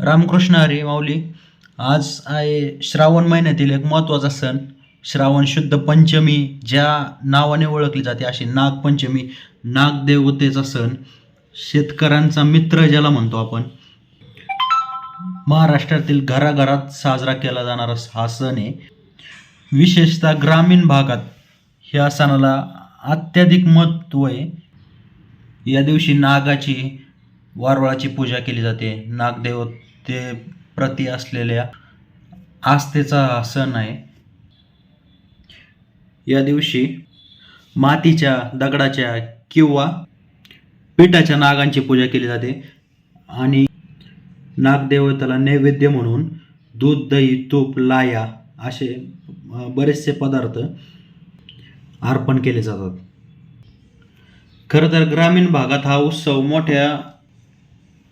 रामकृष्ण हरी माऊली. आज आहे श्रावण महिन्यातील एक महत्त्वाचा सण. श्रावण शुद्ध पंचमी ज्या नावाने ओळखली जाते अशी नागपंचमी नागदेवतेचा सण. शेतकऱ्यांचा मित्र ज्याला म्हणतो आपण महाराष्ट्रातील घराघरात साजरा केला जाणारा हा सण आहे. विशेषतः ग्रामीण भागात ह्या सणाला अत्याधिक महत्त्व आहे. या दिवशी नागाची वारवळाची पूजा केली जाते. नागदेवते प्रती असलेल्या आस्थेचा हा सण आहे. या दिवशी मातीच्या दगडाच्या किंवा पिठाच्या नागांची पूजा केली जाते आणि नागदेवतेला नैवेद्य म्हणून दूध दही तूप लाया असे बरेचसे पदार्थ अर्पण केले जातात. खरं तर ग्रामीण भागात हा उत्सव मोठ्या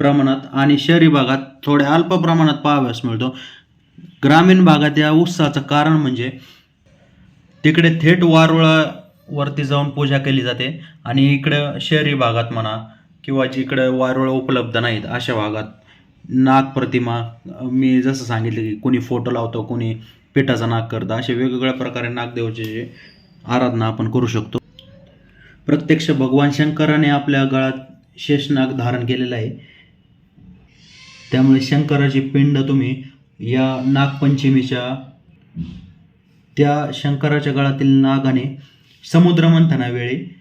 प्रमाणात आणि शहरी भागात थोड्या अल्प प्रमाणात पाहाव्यास मिळतो. ग्रामीण भागात या उत्साहाचं कारण म्हणजे तिकडे थेट वारुळावरती जाऊन पूजा केली जाते आणि इकडं शहरी भागात म्हणा किंवा जिकडे वारुळ उपलब्ध नाहीत अशा भागात नाग प्रतिमा मी जसं सांगितलं की कोणी फोटो लावतो कोणी पिठाचा नाग करतं असे वेगवेगळ्या प्रकारे नागदेवाचे जे आराधना आपण करू शकतो. प्रत्यक्ष भगवान शंकराने आपल्या गळ्यात शेषनाग धारण केलेला आहे. त्यामुळे शंकराची पिंड तुम्ही या नागपंचमीच्या त्या शंकराच्या गळातील नागाने समुद्र मंथनावेळी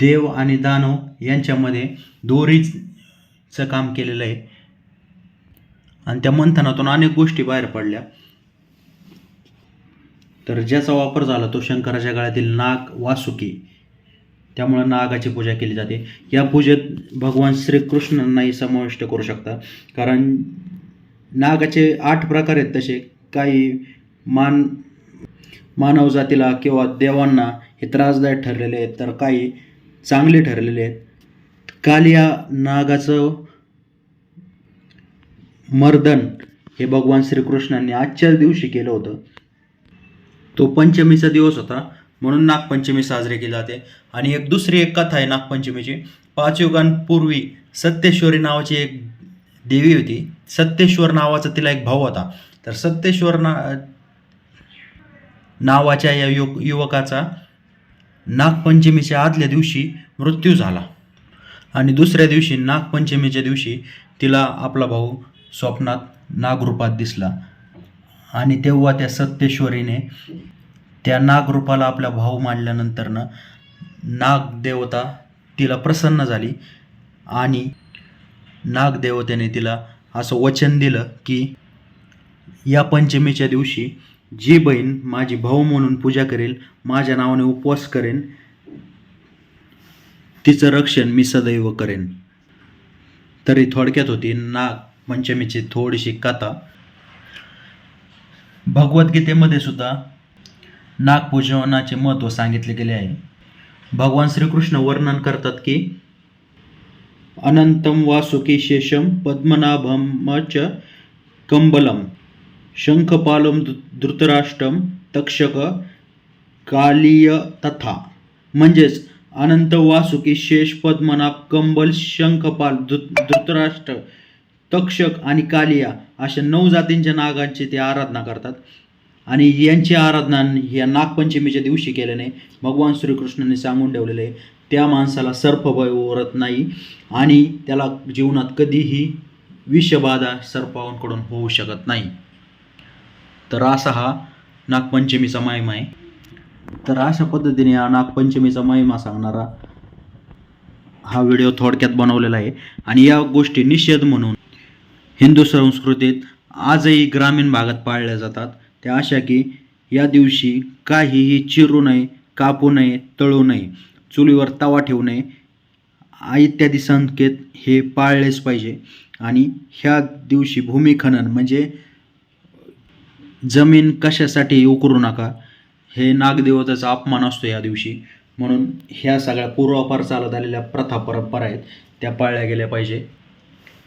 देव आणि दानव यांच्यामध्ये दोरीचं काम केलेलं आहे. आणि त्या मंथनातून अनेक गोष्टी बाहेर पडल्या. तर ज्याचा वापर झाला तो शंकराच्या गळ्यातील नाग वासुकी. त्यामुळं नागाची पूजा केली जाते. या पूजेत भगवान श्रीकृष्णांनाही समाविष्ट करू शकता. कारण नागाचे आठ प्रकार आहेत तसे. काही मान मानव जातीला किंवा देवांना हे त्रासदायक ठरलेले आहेत तर काही चांगले ठरलेले आहेत. काल या नागाचं मर्दन हे भगवान श्रीकृष्णांनी आजच्याच दिवशी केलं होतं. तो पंचमीचा दिवस होता. म्हणून नागपंचमी साजरी केली जाते. आणि एक दुसरी एक कथा आहे नागपंचमीची. पाच युगांपूर्वी सत्येश्वरी नावाची एक देवी होती. सत्येश्वर नावाचा तिला एक भाऊ होता. तर सत्येश्वर ना नावाच्या या यु युवकाचा नागपंचमीच्या आदल्या दिवशी मृत्यू झाला. आणि दुसऱ्या दिवशी नागपंचमीच्या दिवशी तिला आपला भाऊ स्वप्नात नागरूपात दिसला. आणि तेव्हा त्या सत्येश्वरीने त्या नागरूपाला आपला भाऊ मानल्यानंतरनं नागदेवता तिला प्रसन्न झाली आणि नागदेवतेने तिला असं वचन दिलं की या पंचमीच्या दिवशी जी बहीण माझी भाऊ म्हणून पूजा करेल माझ्या नावाने उपवास करेन तिचं रक्षण मी सदैव करेन. तरी थोडक्यात होती नाग पंचमीची थोडीशी कथा. भगवद्गीतेमध्ये सुद्धा नागपूजनाचे महत्त्व सांगितले गेले आहे. भगवान श्रीकृष्ण वर्णन करतात की अनंतम वासुकी शेषम पद्मनाभम च कंबलम शंखपालम धृतराष्ट्रम तक्षक कालिय तथा. म्हणजेच अनंत वासुकी शेष पद्मनाभ कंबल शंखपाल धृतराष्ट्र तक्षक आणि कालिया अशा नऊ जातींच्या नागांची ते आराधना करतात. आणि यांची आराधना या नागपंचमीच्या दिवशी केल्याने भगवान श्रीकृष्णाने सांगून ठेवलेले आहे त्या माणसाला सर्पभय ओरत नाही आणि त्याला जीवनात कधीही विषबाधा सर्पांकडून होऊ शकत नाही. तर असा हा नागपंचमीचा महिमा आहे. तर अशा पद्धतीने हा नागपंचमीचा महिमा सांगणारा हा व्हिडिओ थोडक्यात बनवलेला आहे. आणि या गोष्टी निषेध म्हणून हिंदू संस्कृतीत आजही ग्रामीण भागात पाळल्या जातात. त्या अशा की या दिवशी काहीही चिरू नये कापू नये तळू नये चुलीवर तवा ठेवू नये इत्यादी संकेत हे पाळलेच पाहिजे. आणि ह्या दिवशी भूमिखनन म्हणजे जमीन कशासाठी उकरू नका हे नागदेवताचा अपमान असतो या दिवशी. म्हणून ह्या सगळ्या पूर्वापार चालत आलेल्या प्रथा परंपरा आहेत त्या पाळल्या गेल्या पाहिजे.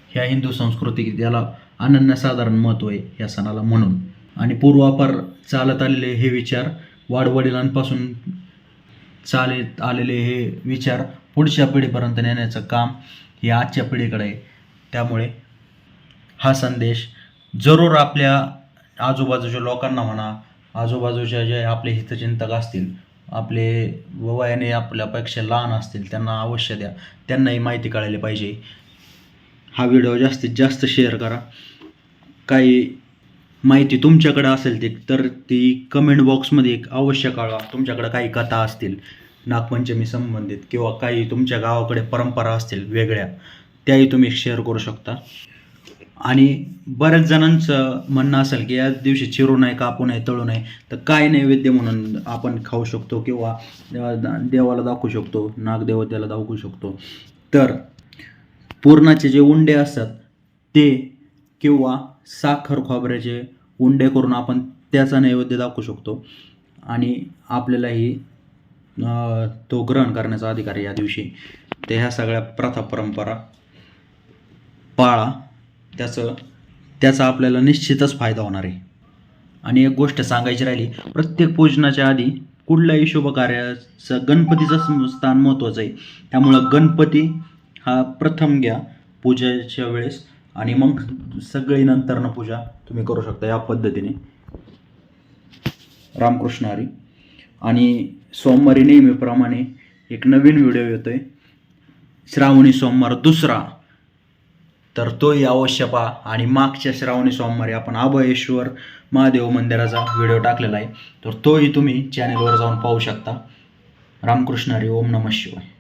ह्या हिंदू संस्कृती याला अनन्यसाधारण महत्त्व आहे या सणाला म्हणून. आणि पूर्वापार चालत आलेले हे विचार वाडवडिलांपासून चालत आलेले हे विचार पुढच्या पिढीपर्यंत नेण्याचं काम हे आजच्या पिढीकडे आहे. त्यामुळे हा संदेश जरूर आपल्या आजूबाजूच्या लोकांना म्हणा आजूबाजूच्या जे आपले हितचिंतक असतील आपले वयाने आपल्यापेक्षा लहान असतील त्यांना अवश्य द्या. त्यांनाही माहिती कळायला पाहिजे. हा व्हिडिओ जास्तीत जास्त शेअर करा. काही माहिती तुमच्याकडं असेल ती तर ती कमेंट बॉक्समध्ये एक अवश्य कळवा. तुमच्याकडं काही कथा असतील नागपंचमी संबंधित किंवा काही तुमच्या गावाकडे परंपरा असतील वेगळ्या त्याही तुम्ही शेअर करू शकता. आणि बऱ्याच जणांचं म्हणणं असेल की या दिवशी चिरू नये कापू नये तळू नये तर काय नैवेद्य म्हणून आपण खाऊ शकतो किंवा देवाला दाखवू शकतो नागदेवतेला दाखवू शकतो. तर पूर्णाचे जे उंडे असतात ते किंवा साखर खोबऱ्याचे उंडे करून आपण त्याचा नैवेद्य दाखवू शकतो. आणि आपल्यालाही तो ग्रहण करण्याचा अधिकार आहे या दिवशी. ते ह्या सगळ्या प्रथा परंपरा पाळा त्याचं त्याचा आपल्याला निश्चितच फायदा होणार आहे. आणि एक गोष्ट सांगायची राहिली प्रत्येक पूजनाच्या आधी कुठल्याही शुभ कार्याचं गणपतीचं स्थान महत्त्वाचं आहे. त्यामुळं गणपती हा प्रथम घ्या पूजेच्या वेळेस. आणि मग सगळी नंतरनं पूजा तुम्ही करू शकता या पद्धतीने. रामकृष्ण हरी. आणि सोमवारी नेहमीप्रमाणे एक नवीन व्हिडिओ येतो आहे श्रावणी सोमवार दुसरा. तर तोही अवश्य पहा. आणि मागच्या श्रावणी सोमवारी आपण अभयेश्वर महादेव मंदिराचा व्हिडिओ टाकलेला आहे. तर तोही तुम्ही चॅनेलवर जाऊन पाहू शकता. रामकृष्ण हरी ओम नमः शिवाय.